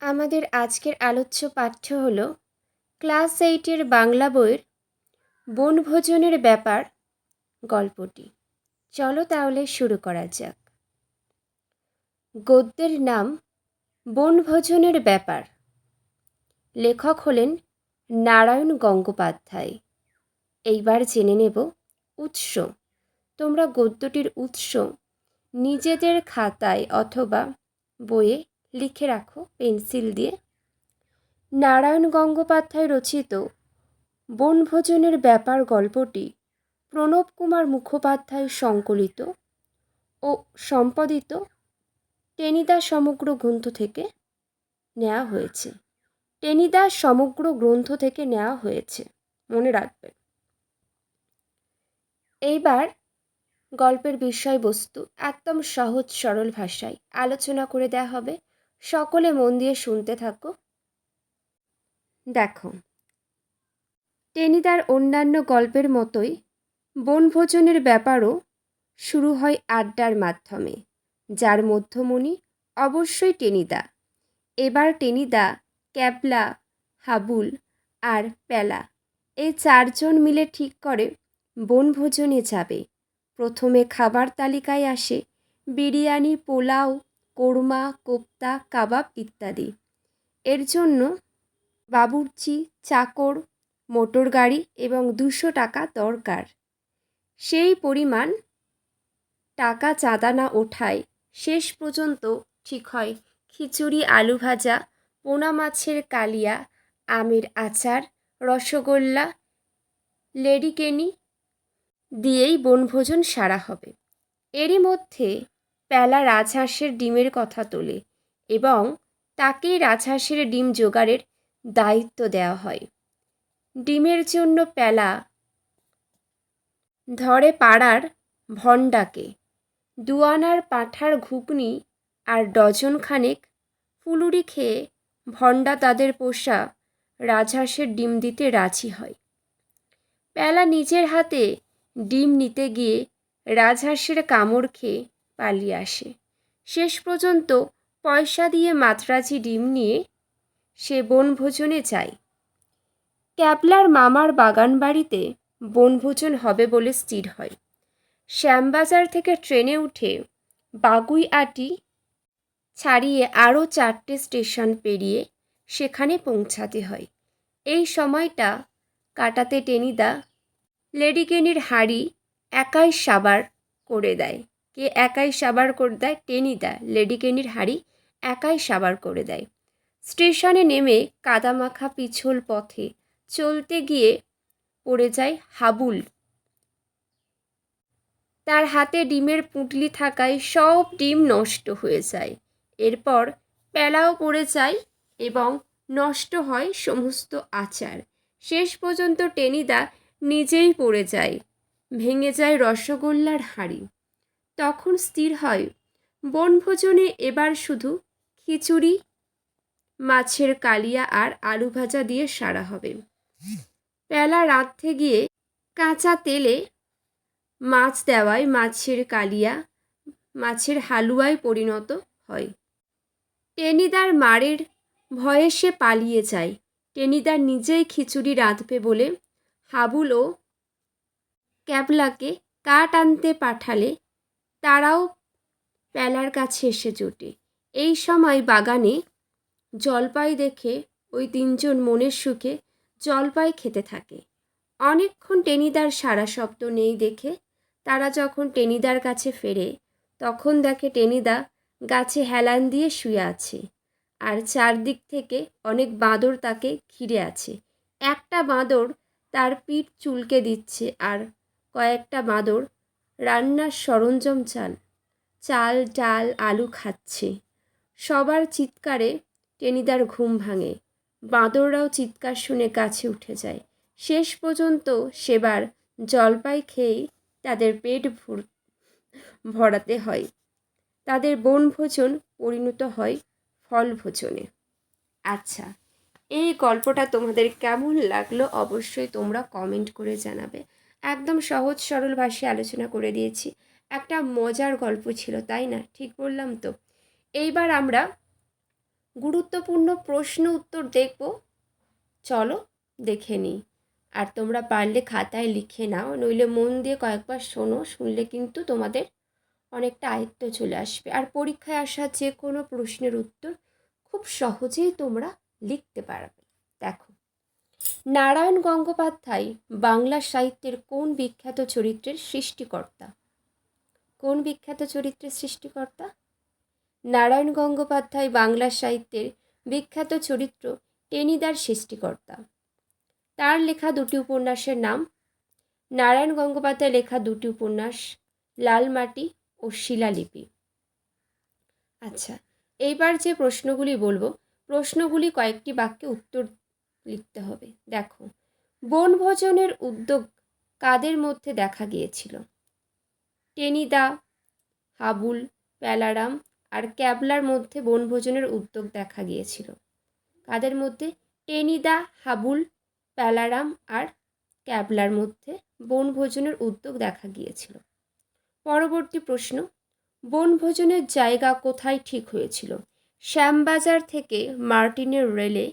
আমাদের আজকের আলোচ্য পাঠ্য হল ক্লাস এইটের বাংলা বইয়ের বনভোজনের ব্যাপার গল্পটি। চলো তাহলে শুরু করা যাক। গদ্যের নাম বনভোজনের ব্যাপার। লেখক হলেন নারায়ণ গঙ্গোপাধ্যায়। এইবার জেনে নেব উৎস। তোমরা গদ্যটির উৎস নিজেদের খাতায় অথবা বইয়ে লিখে রাখো, পেন্সিল দিয়ে। নারায়ণ গঙ্গোপাধ্যায় রচিত বনভোজনের ব্যাপার গল্পটি প্রণব কুমার মুখোপাধ্যায় সংকলিত ও সম্পাদিত টেনিদা সমগ্র গ্রন্থ থেকে নেওয়া হয়েছে। টেনিদা সমগ্র গ্রন্থ থেকে নেওয়া হয়েছে, মনে রাখবেন এইবার গল্পের বিষয়বস্তু একদম সহজ সরল ভাষায় আলোচনা করে দেওয়া হবে। সকলে মন দিয়ে শুনতে থাকো। দেখো, টেনিদার অন্যান্য গল্পের মতোই বনভোজনের ব্যাপারও শুরু হয় আড্ডার মাধ্যমে, যার মধ্যমণি অবশ্যই টেনিদা। এবার টেনিদা, ক্যাবলা, হাবুল আর প্যালা এই চারজন মিলে ঠিক করে বনভোজনে যাবে। প্রথমে খাবার তালিকায় আসে বিরিয়ানি, পোলাও কোরমা, কোপ্তা, কাবাব ইত্যাদি। এর জন্য বাবুর্চি, চাকর, মোটর গাড়ি এবং দুশো টাকা দরকার। সেই পরিমাণ টাকা চাঁদা না ওঠায় শেষ পর্যন্ত ঠিক হয় খিচুড়ি, আলু ভাজা, পোনা মাছের কালিয়া, আমের আচার, রসগোল্লা, লেডিকেনি দিয়েই বনভোজন সারা হবে। এরই মধ্যে প্যালা রাজহাঁসের ডিমের কথা তোলে এবং তাকেই রাজহাঁসের ডিম জোগাড়ের দায়িত্ব দেওয়া হয়। ডিমের জন্য প্যালা ধরে পাড়ার ভণ্ডাকে, দুয়ানার পাঁঠার ঘুগনি আর ডজন খানেক ফুলুরি খেয়ে ভণ্ডা তাদের পোষা রাজহাঁসের ডিম দিতে রাজি হয়। প্যালা নিজের হাতে ডিম নিতে গিয়ে রাজহাঁসের কামড় খেয়ে পালিয়ে আসে। শেষ পর্যন্ত পয়সা দিয়ে মাদ্রাজি ডিম নিয়ে সে বনভোজনে যায়। ক্যাবলার মামার বাগান বাড়িতে বনভোজন হবে বলে স্থির হয়। শ্যামবাজার থেকে ট্রেনে উঠে বাগুই আটি ছাড়িয়ে আরও চারটে স্টেশন পেরিয়ে সেখানে পৌঁছাতে হয়। এই সময়টা কাটাতে টেনিদা লেডিকেনির হাড়ি একাই সাবার করে দেয়। কে একাই সাবার করে দেয় টেনিদা লেডিকেনির হাড়ি একাই সাবার করে দেয়। স্টেশনে নেমে কাদামাখা পিছল পথে চলতে গিয়ে পড়ে যায় হাবুল। তার হাতে ডিমের পুঁটলি থাকায় সব ডিম নষ্ট হয়ে যায়। এরপর প্যালাও পড়ে যায় এবং নষ্ট হয় সমস্ত আচার। শেষ পর্যন্ত টেনিদা নিজেই পড়ে যায়। ভেঙে যায় রসগোল্লার হাঁড়ি। তখন স্থির হয়। বনভোজনে এবার শুধু খিচুড়ি, মাছের কালিয়া আর আলু ভাজা দিয়ে সারা হবে। পেলা রাঁধতে গিয়ে কাঁচা তেলে মাছ দেওয়ায় মাছের কালিয়া, মাছের হালুয়ায় পরিণত হয়। টেনিদার মারের ভয়ে সে পালিয়ে যায়। টেনিদার নিজেই খিচুড়ি রাঁধবে বলে হাবুল ও ক্যাবলাকে কাঠ আনতে পাঠালে তারাও প্যালার কাছে এসে জোটে। এই সময় বাগানে জলপাই দেখে ওই তিনজন মনের সুখে জলপাই খেতে থাকে। অনেকক্ষণ টেনিদার সারা শব্দ নেই দেখে তারা যখন টেনিদার কাছে ফেরে, তখন দেখে টেনিদা গাছে হেলান দিয়ে শুয়ে আছে আর চারদিক থেকে অনেক বাঁদর তাকে ঘিরে আছে। একটা বাঁদর তার পিঠ চুলকে দিচ্ছে আর কয়েকটা বাঁদর রান্নার সরঞ্জাম চাল চাল, ডাল, আলু খাচ্ছে। সবার চিৎকারে টেনিদার ঘুম ভাঙে। বাঁদররাও চিৎকার শুনে কাছে উঠে যায়। শেষ পর্যন্ত সেবার জলপাই খেয়েই তাদের পেট ভর, ভরাতে হয়। তাদের বনভোজন পরিণত হয় ফলভোজনে। আচ্ছা এই গল্পটা তোমাদের কেমন লাগল অবশ্যই তোমরা কমেন্ট করে জানাবে। একদম সহজ সরল ভাষায় আলোচনা করে দিয়েছি। একটা মজার গল্প ছিল, তাই না? ঠিক বললাম তো। এইবার আমরা গুরুত্বপূর্ণ প্রশ্ন উত্তর দেখব। চলো, দেখে নিই। আর তোমরা পারলে খাতায় লিখে নাও, নইলে মন দিয়ে কয়েকবার শোনো, শুনলে কিন্তু তোমাদের অনেকটা আয়ত্ত চলে আসবে। আর পরীক্ষায় আসা যে কোনো প্রশ্নের উত্তর খুব সহজেই তোমরা লিখতে পারবে। দেখো। নারায়ণ গঙ্গোপাধ্যায় বাংলা সাহিত্যের কোন বিখ্যাত চরিত্রের সৃষ্টিকর্তা? কোন বিখ্যাত চরিত্রের সৃষ্টিকর্তা? নারায়ণ গঙ্গোপাধ্যায় বাংলা সাহিত্যের বিখ্যাত চরিত্র টেনিদার সৃষ্টিকর্তা। তার লেখা দুটি উপন্যাসের নাম, নারায়ণ গঙ্গোপাধ্যায় লেখা দুটি উপন্যাস, লাল মাটি ও শিলালিপি। আচ্ছা এইবার যে প্রশ্নগুলি বলব, প্রশ্নগুলি কয়েকটি বাক্যে উত্তর লিখতে হবে। দেখো, বনভোজনের উদ্যোগ কাদের মধ্যে দেখা গিয়েছিল? টেনিদা, হাবুল, প্যালারাম আর ক্যাবলার মধ্যে বনভোজনের উদ্যোগ দেখা গিয়েছিল। কাদের মধ্যে? টেনিদা, হাবুল, প্যালারাম আর ক্যাবলার মধ্যে বনভোজনের উদ্যোগ দেখা গিয়েছিল। পরবর্তী প্রশ্ন, বনভোজনের জায়গা কোথায় ঠিক হয়েছিল? শ্যামবাজার থেকে মার্টিনের রেলে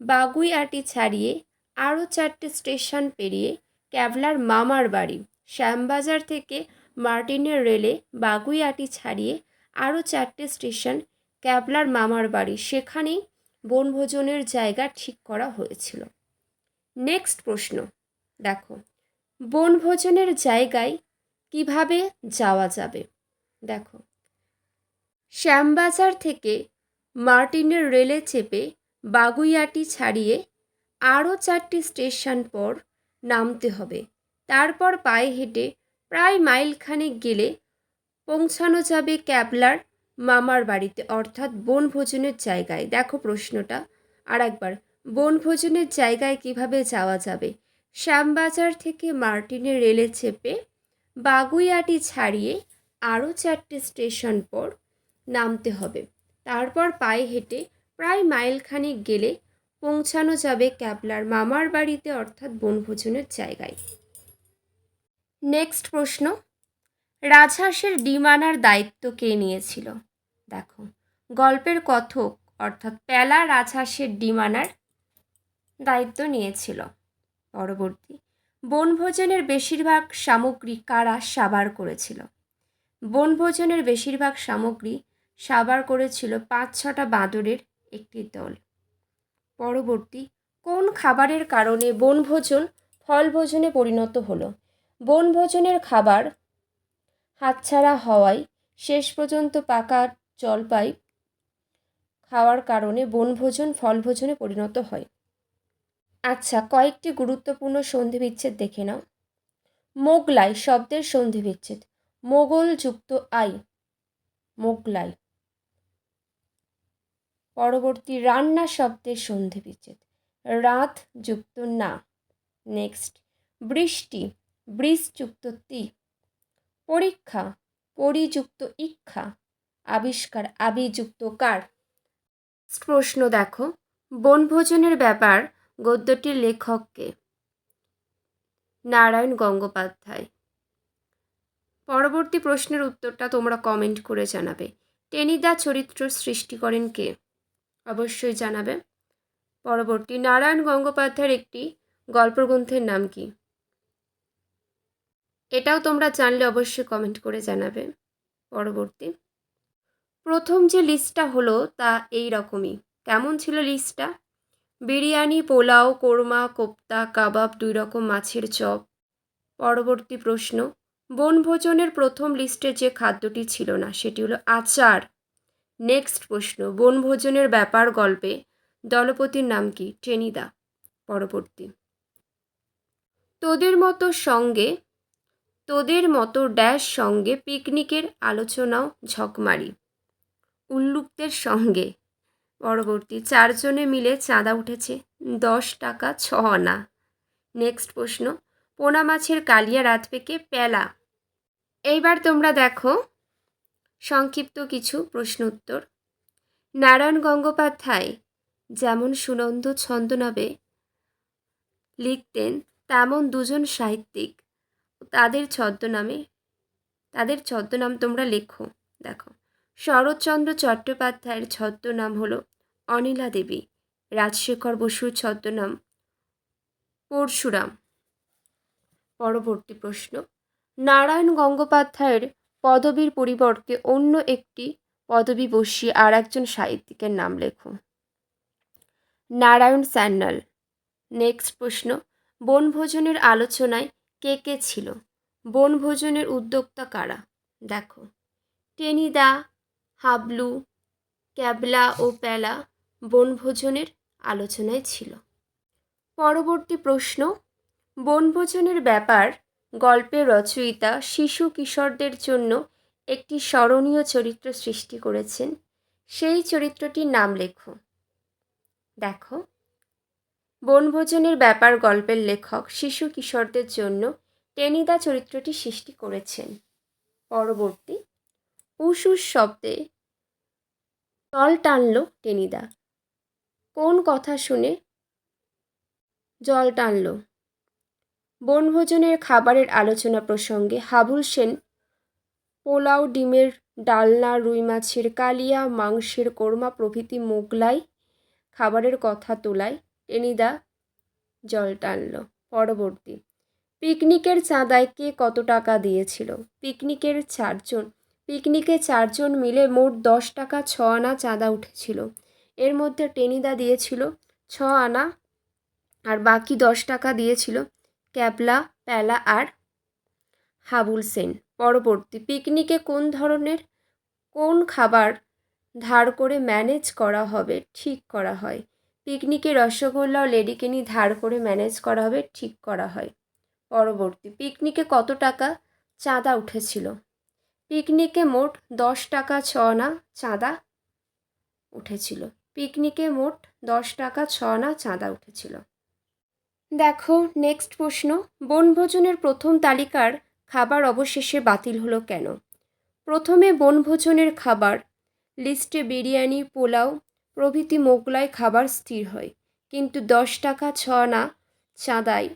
বাগুইআটি ছাড়িয়ে আরও চারটে স্টেশন পেরিয়ে ক্যাবলার মামার বাড়ি, শ্যামবাজার থেকে মার্টিনের রেলে বাগুইআটি ছাড়িয়ে আরও চারটে স্টেশন ক্যাবলার মামার বাড়ি, সেখানেই বনভোজনের জায়গা ঠিক করা হয়েছিল। নেক্সট প্রশ্ন, দেখো, বনভোজনের জায়গায় কীভাবে যাওয়া যাবে? দেখো, শ্যামবাজার থেকে মার্টিনের রেলে চেপে বাগুইয়াটি ছাড়িয়ে আরও চারটি স্টেশন পর নামতে হবে। তারপর পায়ে হেঁটে প্রায় মাইলখানেক গেলে পৌঁছানো যাবে ক্যাবলার মামার বাড়িতে, অর্থাৎ বনভোজনের জায়গায়। দেখো প্রশ্নটা। আর একবার বনভোজনের জায়গায় কীভাবে যাওয়া যাবে? শ্যামবাজার থেকে মার্টিনের রেলে চেপে বাগুইয়াটি ছাড়িয়ে আরও চারটে স্টেশন পর নামতে হবে। তারপর পায়ে হেঁটে প্রায় মাইলখানেক গেলে পৌঁছানো যাবে ক্যাবলার মামার বাড়িতে অর্থাৎ বনভোজনের জায়গায়। নেক্সট প্রশ্ন, রাজহাঁসের ডিম আনার দায়িত্ব কে নিয়েছিল? দেখো, গল্পের কথক অর্থাৎ প্যালা রাজহাঁসের ডিম আনার দায়িত্ব নিয়েছিল। পরবর্তী, বনভোজনের বেশিরভাগ সামগ্রী কারা সাবার করেছিল? বনভোজনের বেশিরভাগ সামগ্রী সাবার করেছিল পাঁচ ছটা বাঁদরের একটি দল। পরবর্তী, কোন খাবারের কারণে বনভোজন ফলভোজনে পরিণত হলো? বনভোজনের খাবার হাতছাড়া হওয়ায় শেষ পর্যন্ত পাকা জলপাই খাওয়ার কারণে বনভোজন ফলভোজনে পরিণত হয়। আচ্ছা কয়েকটি গুরুত্বপূর্ণ সন্ধিবিচ্ছেদ দেখে নাও। মোগলাই শব্দের সন্ধিবিচ্ছেদ। মোগল যুক্ত আই। মোগলাই। পরবর্তী রান্না শব্দের সন্ধিবিচ্ছেদ রাত যুক্ত না। নেক্সট। বৃষ্টি। বৃষ যুক্ত তি। পরীক্ষা। পরিযুক্ত ইক্ষা আবিষ্কার আবিযুক্ত কার। প্রশ্ন দেখো। বনভোজনের ব্যাপার গদ্যটির লেখককে নারায়ণ গঙ্গোপাধ্যায়। পরবর্তী প্রশ্নের উত্তরটা তোমরা কমেন্ট করে জানাবে। টেনিদা চরিত্র সৃষ্টি করেন কে? অবশ্যই জানাবে। পরবর্তী নারায়ণ গঙ্গোপাধ্যায়ের একটি গল্পগ্রন্থের নাম কি? এটাও তোমরা জানলে অবশ্যই কমেন্ট করে জানাবে। পরবর্তী। প্রথম যে লিস্টটা হলো তা এই রকমই কেমন ছিল লিস্টটা বিরিয়ানি, পোলাও, কোরমা, কোপ্তা, কাবাব দুই রকম মাছের চপ। পরবর্তী প্রশ্ন। বনভোজনের প্রথম লিস্টে যে খাদ্যটি ছিল না, সেটি হলো আচার। নেক্সট প্রশ্ন, বনভোজনের ব্যাপার গল্পে দলপতির নাম কি? টেনিদা। পরবর্তী। তোদের মতো সঙ্গে, তোদের মতো ড্যাশ সঙ্গে পিকনিকের আলোচনাও ঝকমারি। উল্লুকদের সঙ্গে। পরবর্তী, চারজনে মিলে চাঁদা উঠেছে, দশ টাকা ছ আনা। নেক্সট প্রশ্ন, পোনা মাছের কালিয়া রাত পেকে পেলা। এইবার তোমরা দেখো। সংক্ষিপ্ত কিছু প্রশ্ন উত্তর নারায়ণ গঙ্গোপাধ্যায় যেমন সুনন্দ ছন্দনাবে লিখতেন, তেমন দুজন সাহিত্যিক তাদের ছদ্মনামে, তাদের ছদ্মনাম তোমরা লেখো। দেখো, শরৎচন্দ্র চট্টোপাধ্যায়ের ছদ্মনাম হলো অনিলা দেবী, রাজশেখর বসুর ছদ্মনাম পরশুরাম। পরবর্তী প্রশ্ন, নারায়ণ গঙ্গোপাধ্যায়ের পদবীর পরিবর্তে অন্য একটি পদবী বসিয়ে আর একজন সাহিত্যিকের নাম লেখো। নারায়ণ স্যান্যাল নেক্সট প্রশ্ন। বনভোজনের আলোচনায় কে কে ছিল? বনভোজনের উদ্যোক্তা কারা? দেখো। টেনিদা, হাবলু, ক্যাবলা ও প্যালা বনভোজনের আলোচনায় ছিল। পরবর্তী প্রশ্ন। বনভোজনের ব্যাপার গল্পের রচয়িতা শিশু কিশোরদের জন্য একটি স্মরণীয় চরিত্র সৃষ্টি করেছেন। সেই চরিত্রটির নাম লেখো। দেখো, বনভোজনের ব্যাপার গল্পের লেখক শিশু কিশোরদের জন্য টেনিদা চরিত্রটি সৃষ্টি করেছেন। পরবর্তী উসুস শব্দে জল টানল টেনিদা। কোন কথা শুনে জল টানল? বনভোজনের খাবারের আলোচনা প্রসঙ্গে হাবুল সেন, পোলাও ডিমের ডালনা, রুই মাছের কালিয়া, মাংসের কোরমা প্রভৃতি মোগলাই খাবারের কথা তোলায় টেনিদা জল টানল। পরবর্তী, পিকনিকের চাঁদায় কে কত টাকা দিয়েছিল? পিকনিকের চারজন, পিকনিকে চারজন মিলে মোট দশ টাকা ছ আনা চাঁদা উঠেছিল। এর মধ্যে টেনিদা দিয়েছিল ছ আনা আর বাকি দশ টাকা দিয়েছিল ক্যাবলা, প্যালা আর হাবুল সেন। পরবর্তী, পিকনিকে কোন ধরনের, কোন খাবার ধার করে ম্যানেজ করা হবে, ঠিক করা হয়? পিকনিকে রসগোল্লা ও লেডিকেনি ধার করে ম্যানেজ করা হবে, ঠিক করা হয়। পরবর্তী, পিকনিকে কত টাকা চাঁদা উঠেছিল? পিকনিকে মোট দশ টাকা ছ আনা চাঁদা উঠেছিল। পিকনিকে মোট দশ টাকা ছ আনা চাঁদা উঠেছিল। দেখো নেক্সট প্রশ্ন, বনভোজনের প্রথম তালিকার খাবার অবশেষে বাতিল হলো কেন? প্রথমে বনভোজনের খাবার লিস্টে বিরিয়ানি, পোলাও, প্রভৃতি মোগলাই খাবার স্থির হয়, কিন্তু দশ টাকা ছ আনা চাঁদায়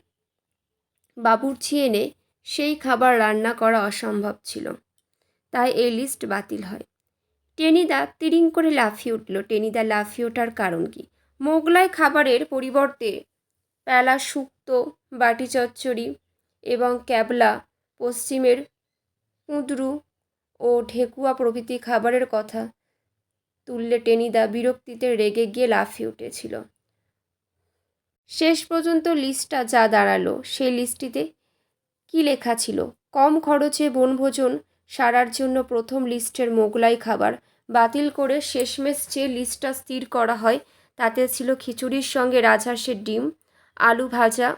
বাবুর্চি এনে সেই খাবার রান্না করা অসম্ভব ছিল, তাই এই লিস্ট বাতিল হয়। টেনিদা তিরিং করে লাফিয়ে উঠল। টেনিদা লাফিয়ে ওঠার কারণ কি? মোগলাই খাবারের পরিবর্তে প্যালা শুক্তো বাটি চচ্চড়ি এবং ক্যাবলা পশ্চিমের কুঁদরু ও ঢেকুয়া প্রভৃতি খাবারের কথা তুললে টেনিদা বিরক্তিতে রেগে গিয়ে লাফিয়ে উঠেছিল। শেষ পর্যন্ত লিস্টটা যা দাঁড়াল, সেই লিস্টটিতে কী লেখা ছিল? কম খরচে বনভোজন সারার জন্য প্রথম লিস্টের মোগলাই খাবার। বাতিল করে শেষমেশ যে লিস্টটা স্থির করা হয়, তাতে ছিল খিচুড়ির সঙ্গে রাজহাঁসের ডিম আলু ভাজা,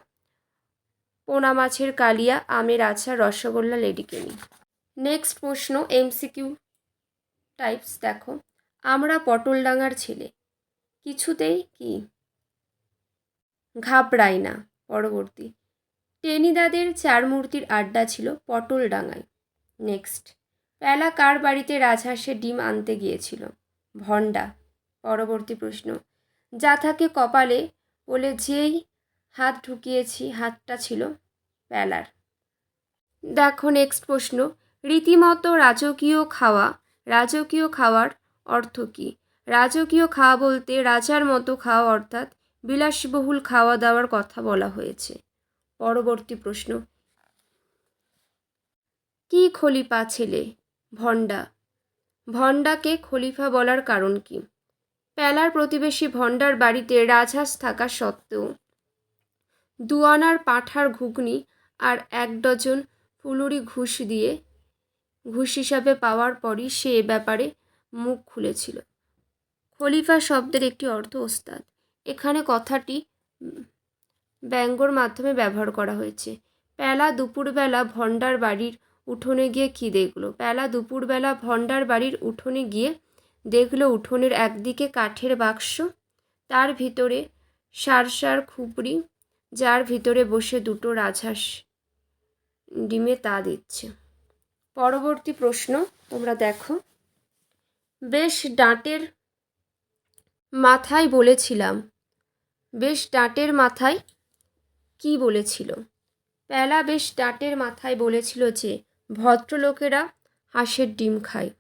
পোনা মাছের কালিয়া, আমের আচার, রসগোল্লা, লেডিকেনি। নেক্সট প্রশ্ন এমসিকিউ টাইপস দেখো। আমরা পটলডাঙ্গার ছেলে। কিছুতেই কি? ঘাবড়াই না, পরবর্তী। টেনিদাদের চার মূর্তির আড্ডা ছিল পটলডাঙ্গায়। নেক্সট প্যালা কার বাড়িতে রাজহাঁসের ডিম আনতে গিয়েছিল? ভণ্ডা। পরবর্তী প্রশ্ন। যা থাকে কপালে বলে যেই হাত ঢুকিয়েছি, হাতটা ছিল প্যালার দেখো নেক্সট প্রশ্ন, রীতিমতো রাজকীয় খাওয়া, রাজকীয় খাওয়ার অর্থ কী? রাজকীয় খাওয়া বলতে রাজার মতো খাওয়া অর্থাৎ বিলাসবহুল খাওয়া দাওয়ার কথা বলা হয়েছে। পরবর্তী প্রশ্ন, কি খলিফা ছেলে? ভণ্ডা। ভণ্ডাকে খলিফা বলার কারণ কি? প্যালার প্রতিবেশী ভণ্ডার বাড়িতে রাজহাঁস থাকা সত্ত্বেও দুয়ানার পাঁঠার ঘুগনি আর এক ডজন ফুলুরি ঘুষ দিয়ে ঘুষ হিসাবে পাওয়ার পরই সে এ ব্যাপারে মুখ খুলেছিল। খলিফা শব্দের একটি অর্থ, ওস্তাদ, এখানে কথাটি ব্যঙ্গর মাধ্যমে ব্যবহার করা হয়েছে। প্যালা দুপুরবেলা ভণ্ডার বাড়ির উঠোনে গিয়ে কী দেখল? প্যালা দুপুরবেলা ভণ্ডার বাড়ির উঠোনে গিয়ে দেখল উঠোনের একদিকে কাঠের বাক্স, তার ভিতরে সার সার খুপড়ি যার ভিতরে বসে দুটো রাজহাঁস ডিমে তা দিচ্ছে। পরবর্তী প্রশ্ন তোমরা দেখো। বেশ ডাঁটের মাথায় বলেছিলাম। বেশ ডাঁটের মাথায় কি বলেছিল? প্যালা বেশ ডাঁটের মাথায় বলেছিল যে, ভদ্রলোকেরা হাঁসের ডিম খায়।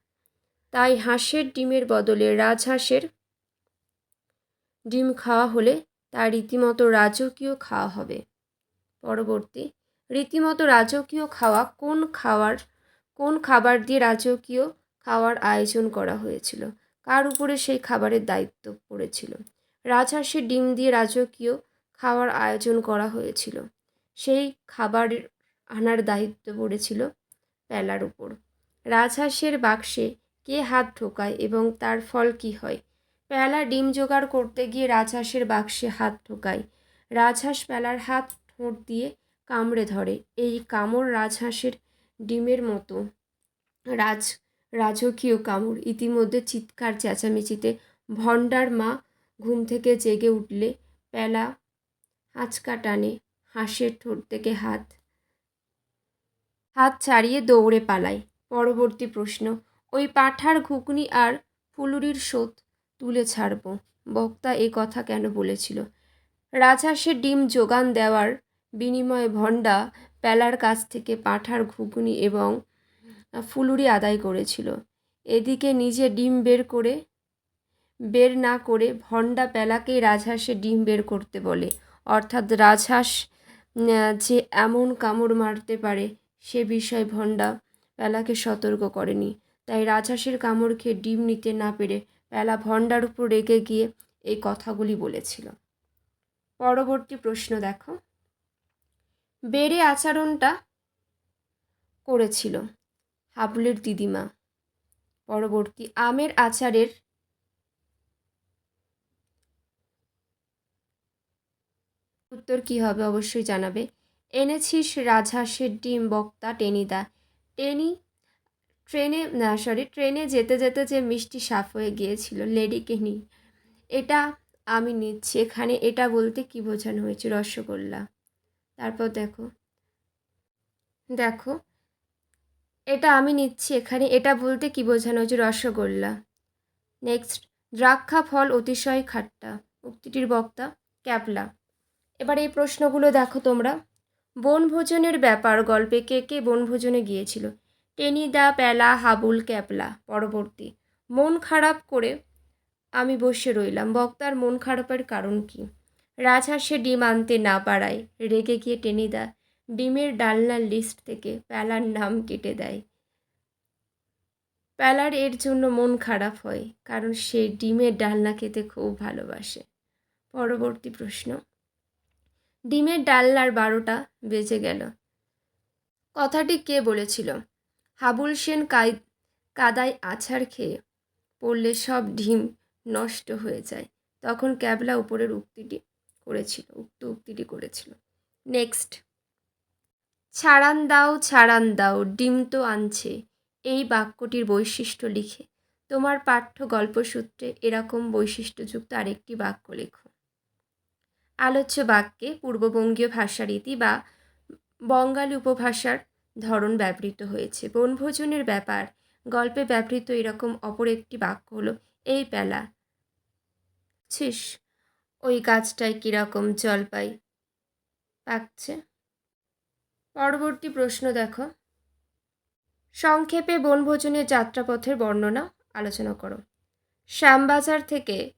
তাই হাঁসের ডিমের বদলে রাজহাঁসের ডিম খাওয়া হলে তার রীতিমতো রাজকীয় খাওয়া হবে। পরবর্তী, রীতিমতো রাজকীয় খাওয়া কোন খাওয়ার, কোন খাবার দিয়ে রাজকীয় খাওয়ার আয়োজন করা হয়েছিল? কার উপরে সেই খাবারের দায়িত্ব পড়েছিল? রাজহাঁসের ডিম দিয়ে রাজকীয় খাওয়ার আয়োজন করা হয়েছিল। সেই খাবার আনার দায়িত্ব পড়েছিল প্যালার উপর। রাজহাঁসের বাক্সে কে হাত ঢোকায় এবং তার ফল কী হয়? প্যালা ডিম জোগাড় করতে গিয়ে রাজহাঁসের বাক্সে হাত ঢোকায়। রাজহাঁস প্যালার হাত ঠোঁট দিয়ে কামড়ে ধরে। এই কামড় রাজহাঁসের ডিমের মতো। রাজ, রাজকীয় কামড়। ইতিমধ্যে চিৎকার, চেঁচামেচিতে ভণ্ডার মা ঘুম থেকে জেগে উঠলে প্যালা আঁচকা টানে হাঁসের ঠোঁট থেকে হাত। হাত ছাড়িয়ে দৌড়ে পালায়। পরবর্তী প্রশ্ন, ওই পাঠার ঘুগনি আর ফুলুরির শোধ তুলে ছাড়ব। বক্তা এ কথা কেন বলেছিল? রাজহাঁসের ডিম যোগান দেওয়ার বিনিময়ে ভণ্ডা প্যালার কাছ থেকে পাঁঠার ঘুগনি এবং ফুলুরি আদায় করেছিল। এদিকে নিজে ডিম বের করে, বের না করে ভণ্ডা প্যালাকেই রাজহাঁসের ডিম বের করতে বলে। অর্থাৎ রাজহাঁস যে এমন কামড় মারতে পারে সে বিষয়ে ভণ্ডা প্যালাকে সতর্ক করেনি। তাই রাজহাঁসের কামড় খেয়ে ডিম নিতে না পেরে প্যালা ভণ্ডার উপর রেগে গিয়ে এই কথাগুলি বলেছিল। পরবর্তী প্রশ্ন দেখো। বেড়ে আচরণটা করেছিল হাবুলের দিদিমা। পরবর্তী, আমের আচারের উত্তর কী হবে অবশ্যই জানাবে। এনেছিস রাজহাঁসের ডিম বক্তা টেনিদা। টেনি ট্রেনে, না সরি ট্রেনে যেতে যেতে যে মিষ্টি সাফ হয়ে গিয়েছিল লেডিকে নি এটা আমি নিচ্ছি। এখানে এটা বলতে কি বোঝানো হয়েছে? রসগোল্লা। তারপর দেখো। দেখো। এটা আমি নিচ্ছি এখানে, এটা বলতে কি বোঝানো হয়েছে? রসগোল্লা। নেক্সট, দ্রাক্ষা ফল অতিশয় খাট্টা, উক্তিটির বক্তা ক্যাপলা এবার এই প্রশ্নগুলো দেখো তোমরা। বনভোজনের ব্যাপার, গল্পে কে কে বনভোজনে গিয়েছিল? টেনিদা প্যালা হাবুল ক্যাপলা, পরবর্তী। মন খারাপ করে আমি বসে রইলাম। বক্তার মন খারাপের কারণ কি? রাজহাঁসে ডিম আনতে না পারায় রেগে গিয়ে টেনিদা ডিমের ডালনার লিস্ট থেকে প্যালার নাম কেটে দেয়। প্যালার এর জন্য মন খারাপ হয় কারণ সে ডিমের ডালনা খেতে খুব ভালোবাসে। পরবর্তী প্রশ্ন। ডিমের ডালনার বারোটা বেজে গেল। কথাটি কে বলেছিল? হাবুল সেন কাই, কাদায় আছাড় খেয়ে পড়লে সব ডিম নষ্ট হয়ে যায়। তখন ক্যাবলা উপরের উক্তিটি করেছিল, উক্ত উক্তিটি করেছিল। নেক্সট। ছাড়ান দাও ছাড়ান দাও, ডিম তো আনছে। এই বাক্যটির বৈশিষ্ট্য লিখে। তোমার পাঠ্য গল্পসূত্রে এরকম বৈশিষ্ট্যযুক্ত আরেকটি বাক্য লেখো। আলোচ্য বাক্যে পূর্ববঙ্গীয় ভাষারীতি বা বঙ্গালী উপভাষার ধরন ব্যবহৃত হয়েছে। বনভোজনের ব্যাপার, গল্পে ব্যবহৃত এরকম অপর একটি বাক্য হলো, এই পেলা ছিস, ওই গাছটায় কীরকম জলপাই পাকছে। পরবর্তী প্রশ্ন দেখো। সংক্ষেপে বনভোজনের যাত্রাপথের বর্ণনা আলোচনা করো। শ্যামবাজার থেকে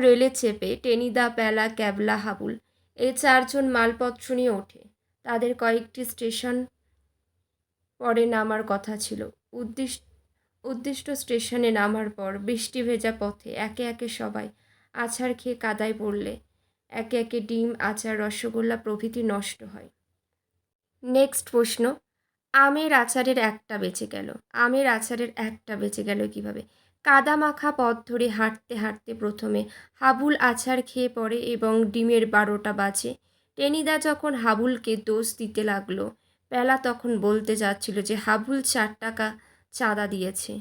রেলে চেপে টেনিদা প্যালা ক্যাবলা, হাবুল, এই চারজন মালপত্র নিয়ে ওঠে। তাদের কয়েকটি স্টেশন পরে নামার কথা ছিল। উদ্দিষ্ট উদ্দিষ্ট স্টেশনে নামার পর বৃষ্টি ভেজা পথে একে একে সবাই আছাড় খেয়ে কাদায় পড়লে একে একে ডিম, আচার, রসগোল্লা প্রভৃতি নষ্ট হয়। নেক্সট প্রশ্ন, আমের আচারের একটা বেঁচে গেল। আমের আচারের একটা বেঁচে গেল কীভাবে? কাদা মাখা পথ ধরে হাঁটতে হাঁটতে প্রথমে হাবুল আছাড় খেয়ে পড়ে এবং ডিমের বারোটা বাজে। টেনিদা যখন হাবুলকে দোষ দিতে লাগল, পেলা তখন বলতে যাচ্ছিল যে হাবুল চার টাকা চাঁদা দিয়েছে।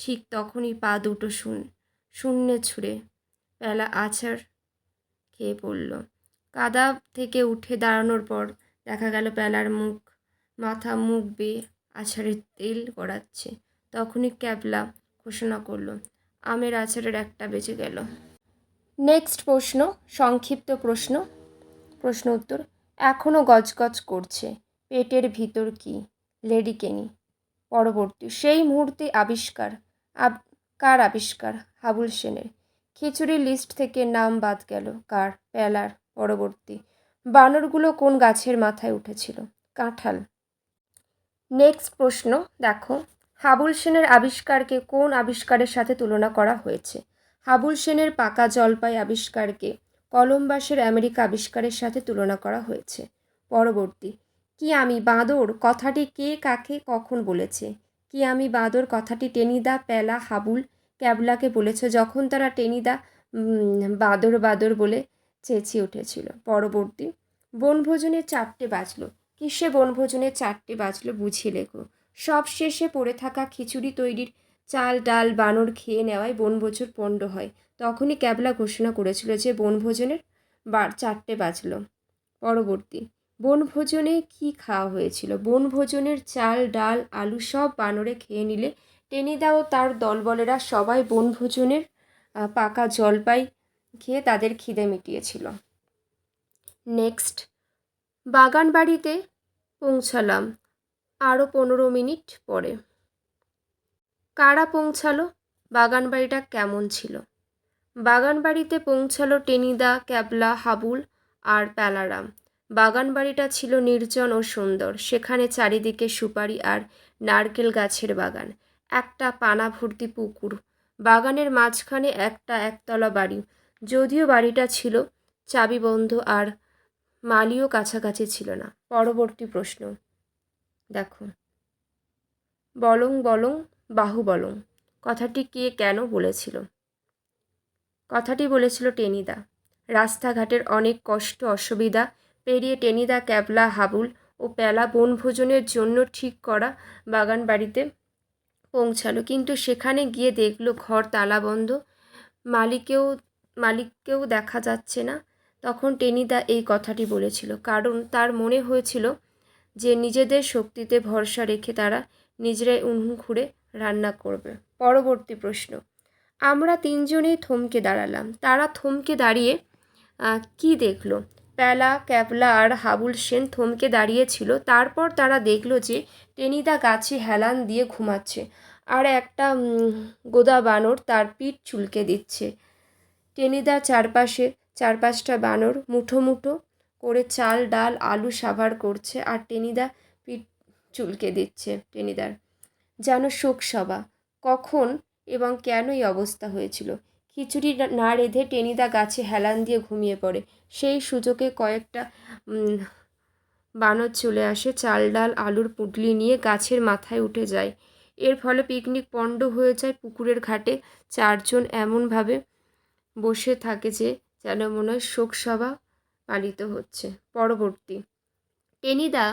ঠিক তখনই পা দুটো শুন, শূন্যে ছুঁড়ে পেলা আছাড় খেয়ে পড়ল। কাদা থেকে উঠে দাঁড়ানোর পর দেখা গেল পেলার মুখ, মাথা মুখ বেয়ে আছাড়ের তেল গড়াচ্ছে। তখনই ক্যাবলা ঘোষণা করল, আমের আচারের একটা বেঁচে গেল। নেক্সট প্রশ্ন, সংক্ষিপ্ত প্রশ্ন প্রশ্ন উত্তর এখনও গজগজ করছে। পেটের ভিতর কি? লেডি কেনি। পরবর্তী, সেই মুহূর্তে আবিষ্কার। আব, কার আবিষ্কার? হাবুল সেনের। খিচুড়ির লিস্ট থেকে নাম বাদ গেল। কার? পেলার। পরবর্তী, বানরগুলো কোন গাছের মাথায় উঠেছিল? কাঁঠাল। নেক্সট প্রশ্ন, দেখো। হাবুল সেনের আবিষ্কারকে কোন আবিষ্কারের সাথে তুলনা করা হয়েছে? হাবুল সেনের পাকা জলপাই আবিষ্কারকে কলম্বাসের আমেরিকা আবিষ্কারের সাথে তুলনা করা হয়েছে। পরবর্তী, কি আমি বাঁদর? কথাটি কে কাকে কখন বলেছে? কি আমি বাঁদর? কথাটি টেনিদা পেলা হাবুল ক্যাবলাকে বলেছে যখন তারা টেনিদা বাদর বাদর বলে চেঁচিয়ে উঠেছিল। পরবর্তী, বনভোজনের চারটে বাজলো। কিসে বনভোজনের চারটে বাজলো বুঝিয়ে লেখো। সব শেষে পড়ে থাকা খিচুড়ি তৈরির চাল, ডাল, বানর খেয়ে নেওয়ায় বনভোজন পণ্ড হয়। তখনই ক্যাবলা ঘোষণা করেছিল যে বনভোজনের বার চারটে বাজলো। পরবর্তী, বনভোজনে কি খাওয়া হয়েছিল? বনভোজনের চাল, ডাল, আলু সব বানরে খেয়ে নিলে টেনিদা ও তার দলবলেরা সবাই বনভোজনের পাকা জলপাই খেয়ে তাদের খিদে মিটিয়েছিল। নেক্সট বাগান বাড়িতে পৌঁছালাম আরও পনেরো মিনিট পরে। কারা পৌঁছালো? বাগান বাড়িটা কেমন ছিল? বাগান বাড়িতে পৌঁছালো টেনিদা, ক্যাবলা, হাবুল আর প্যালারাম। বাগান বাড়িটা ছিল নির্জন ও সুন্দর। সেখানে চারিদিকে সুপারি আর নারকেল গাছের বাগান। একটা পানা ভর্তি পুকুর। বাগানের মাঝখানে একটা একতলা বাড়ি। যদিও বাড়িটা ছিল চাবিবন্ধ আর মালিও কাছাকাছি ছিল না। পরবর্তী প্রশ্ন। দেখো। বলং বলং, বাহু বলং। কথাটি কে কেন বলেছিল? কথাটি বলেছিল টেনিদা। রাস্তাঘাটের অনেক কষ্ট, অসুবিধা পেরিয়ে টেনিদা ক্যাবলা হাবুল ও প্যালা বনভোজনের জন্য ঠিক করা বাগান বাড়িতে পৌঁছালো। কিন্তু সেখানে গিয়ে দেখল ঘর তালাবন্ধ মালিকেও, মালিককেও দেখা যাচ্ছে না। তখন টেনিদা এই কথাটি বলেছিল। কারণ তার মনে হয়েছিল যে নিজেদের শক্তিতে ভরসা রেখে তারা নিজেরাই উনুন খুঁড়ে রান্না করবে। পরবর্তী প্রশ্ন আমরা তিনজনেই থমকে দাঁড়ালাম। তারা থমকে দাঁড়িয়ে কি দেখল? প্যালা, ক্যাবলা আর হাবুল সেন থমকে দাঁড়িয়েছিল। তারপর তারা দেখল যে টেনিদা গাছে হেলান দিয়ে ঘুমাচ্ছে আর একটা গোদা বানর তার পিঠ চুলকে দিচ্ছে। টেনিদা চারপাশে চার পাঁচটা বানর মুঠো মুঠো করে চাল, ডাল, আলু সাভার করছে আর টেনিদা পিঠ চুলকে দিচ্ছে। টেনিদার, যেন শোকসভা। কখন এবং কেন এই অবস্থা হয়েছিল? খিচুড়ি না রেঁধে টেনিদা গাছে হেলান দিয়ে ঘুমিয়ে পড়ে। সেই সুযোগে কয়েকটা বানর চলে আসে। চাল, ডাল, আলুর পুটলি নিয়ে গাছের মাথায় উঠে যায়। এর ফলে পিকনিক পণ্ড হয়ে যায় পুকুরের ঘাটে। চারজন এমনভাবে বসে থাকে যে, যেন মনে হয় শোকসভা পালিত হচ্ছে। পরবর্তী। টেনিদা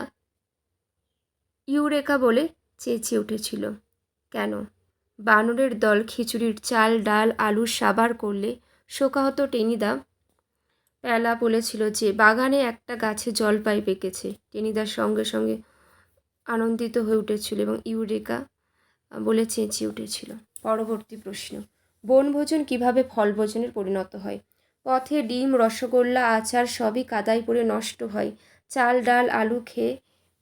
ইউরেকা বলে চেঁচিয়ে উঠেছিল। কেন? বানরের দল খিচুড়ির চাল, ডাল, আলু সাবার করলে শোকাহত টেনিদা প্যালা বলেছিল যে, বাগানে একটা গাছে জলপাই পেকেছে। টেনিদার সঙ্গে সঙ্গে আনন্দিত হয়ে উঠেছিল এবং ইউরেকা বলে চেঁচিয়ে উঠেছিল। পরবর্তী প্রশ্ন, বনভোজন কীভাবে ফলভোজনের পরিণত হয়? পথে ডিম, রসগোল্লা, আচার সবই কাদায় পড়ে নষ্ট হয়। চাল, ডাল, আলু খেয়ে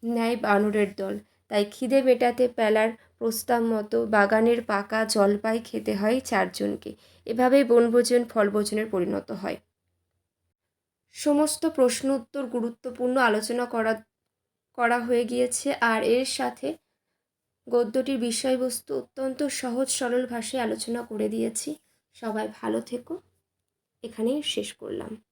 নেয় বানরের দল, তাই খিদে মেটাতে পেলার প্রস্তাব মতো বাগানের পাকা জলপাই খেতে হয় চারজনকে। এভাবেই বনভোজন, ফলভোজনের পরিণত হয়। সমস্ত প্রশ্ন উত্তর গুরুত্বপূর্ণ আলোচনা করা করা হয়ে গিয়েছে আর এর সাথে গদ্যটির বিষয়বস্তু অত্যন্ত সহজ, সরল ভাষায় আলোচনা করে দিয়েছি। সবাই ভালো থেকো। এখানেই শেষ করলাম।